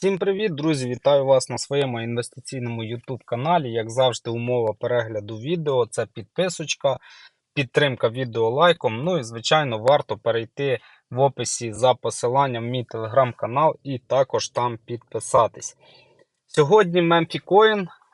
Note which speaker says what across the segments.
Speaker 1: Всім привіт, друзі! Вітаю вас на своєму інвестиційному YouTube каналі. Як завжди, умова перегляду відео це підписочка, підтримка відео лайком. Ну і, звичайно, варто перейти в описі за посиланням в мій телеграм-канал і також там підписатись. Сьогодні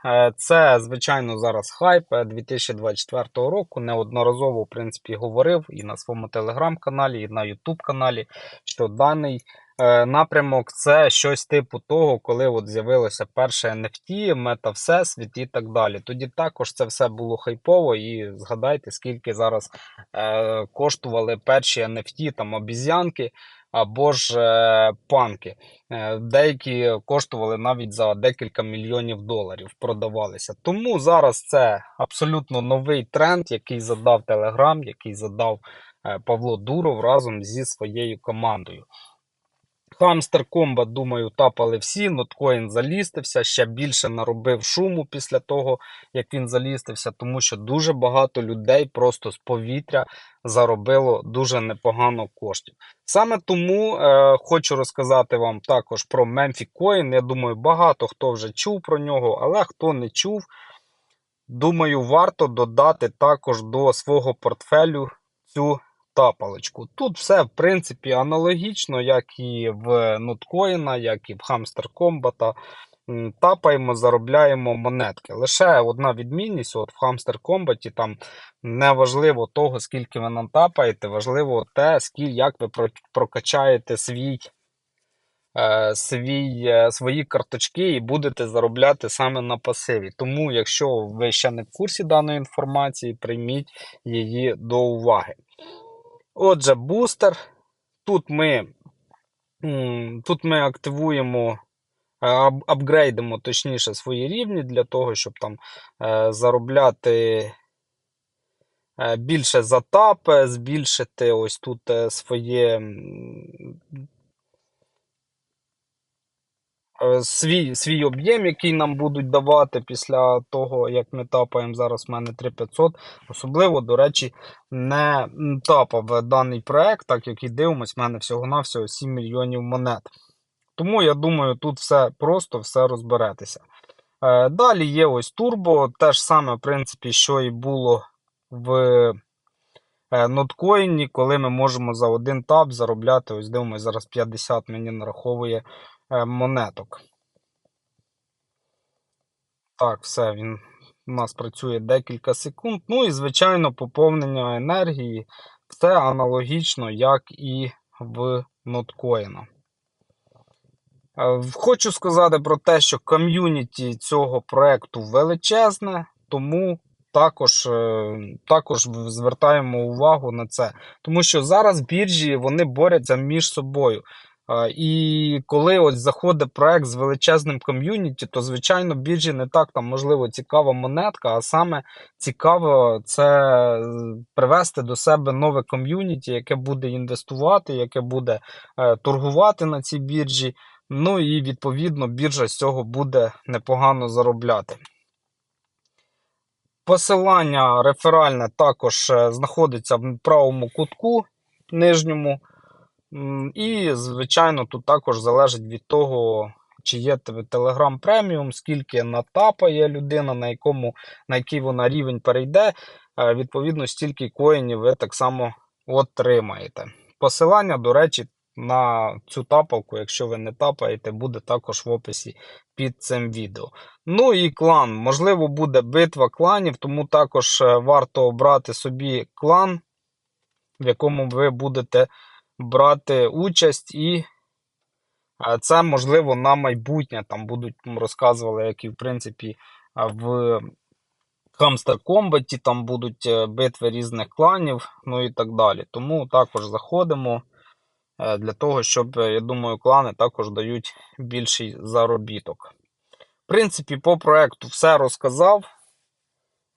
Speaker 1: е, це, звичайно, зараз хайп е, 2024 року. Неодноразово, в принципі, говорив і на своєму телеграм-каналі, і на YouTube каналі, що даний е, напрямок це щось типу того, коли от з'явилося перше NFT, мета Всесвіт і так далі. Тоді також це все було хайпово, і згадайте, скільки зараз е, коштували перші NFT, там обіз'янки або ж е, панки. Е, Деякі коштували навіть за декілька мільйонів доларів, продавалися. Тому зараз це абсолютно новий тренд, який задав Telegram, який задав е, Павло Дуров разом зі своєю командою. Хамстер Комба, думаю, тапали всі. Ноткоін залістився, ще більше наробив шуму після того, як він залістився, тому що дуже багато людей просто з повітря заробило дуже непогано коштів. Саме тому е, хочу розказати вам також про Memphi Coin. Я думаю, багато хто вже чув про нього, але хто не чув, думаю, варто додати також до свого портфелю цю тапалочку. Тут все, в принципі, аналогічно, як і в ноткоїна, як і в Combat. М, Тапаємо, заробляємо монетки. Лише одна відмінність: от в Hamster Combat там не важливо того, скільки ви натапаєте, важливо те, скільки, як ви прокачаєте свій, е, свій, е, свої карточки і будете заробляти саме на пасиві. Тому, якщо ви ще не в курсі даної інформації, прийміть її до уваги. Отже, бустер. Тут ми, тут ми активуємо, е, апгрейдимо точніше свої рівні для того, щоб там е, заробляти е, більше за тап, збільшити ось тут своє свій, свій об'єм, який нам будуть давати після того, як ми тапаємо. Зараз в мене 3500. Особливо, до речі, не тапав даний проект, так як і дивимось, в мене всього-навсього 7 мільйонів монет. Тому я думаю, тут все просто, все розберетеся. Е, Далі є ось турбо, те ж саме, в принципі, що і було в е, ноткоїні, коли ми можемо за один таб заробляти, ось дивимось, зараз 50 мені нараховує е, монеток. Так, все, він у нас працює декілька секунд. Ну і, звичайно, поповнення енергії. Все аналогічно, як і в ноткоїна. Е, Хочу сказати про те, що ком'юніті цього проекту величезне, тому також, е, також звертаємо увагу на це. Тому що зараз біржі вони борються між собою. І коли ось заходить проект з величезним ком'юніті, то звичайно біржі не так там можливо цікава монетка, а саме цікаво це е, привести до себе нове ком'юніті, яке буде інвестувати, яке буде е, торгувати на цій біржі. Ну і відповідно біржа з цього буде непогано заробляти. Посилання реферальне також е, знаходиться в правому кутку нижньому. І, звичайно, тут також залежить від того, чи є Telegram преміум, скільки натапає людина, на якому, на який вона рівень перейде. Е, Відповідно, стільки коїнів ви так само отримаєте. Посилання, до речі, на цю тапалку, якщо ви не тапаєте, буде також в описі під цим відео. Ну і клан. Можливо, буде битва кланів, тому також е, варто обрати собі клан, в якому ви будете брати участь, і це можливо на майбутнє. Там будуть розказували, як і в принципі в Hamster Combat, там будуть е, битви різних кланів, ну і так далі. Тому також заходимо е, для того, щоб, е, я думаю, клани також дають більший заробіток. В принципі, по проекту все розказав.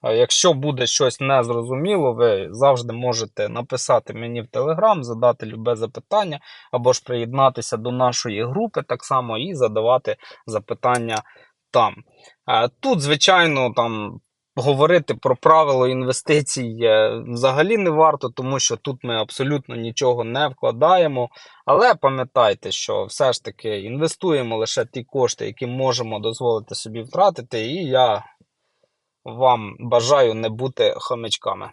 Speaker 1: Якщо буде щось незрозуміло, ви завжди можете написати мені в Telegram, задати любе запитання, або ж приєднатися до нашої групи так само і задавати запитання там. Е, Тут, звичайно, там говорити про правило інвестицій е, взагалі не варто, тому що тут ми абсолютно нічого не вкладаємо. Але пам'ятайте, що все ж таки інвестуємо лише ті кошти, які можемо дозволити собі втратити, і я вам бажаю не бути хомячками.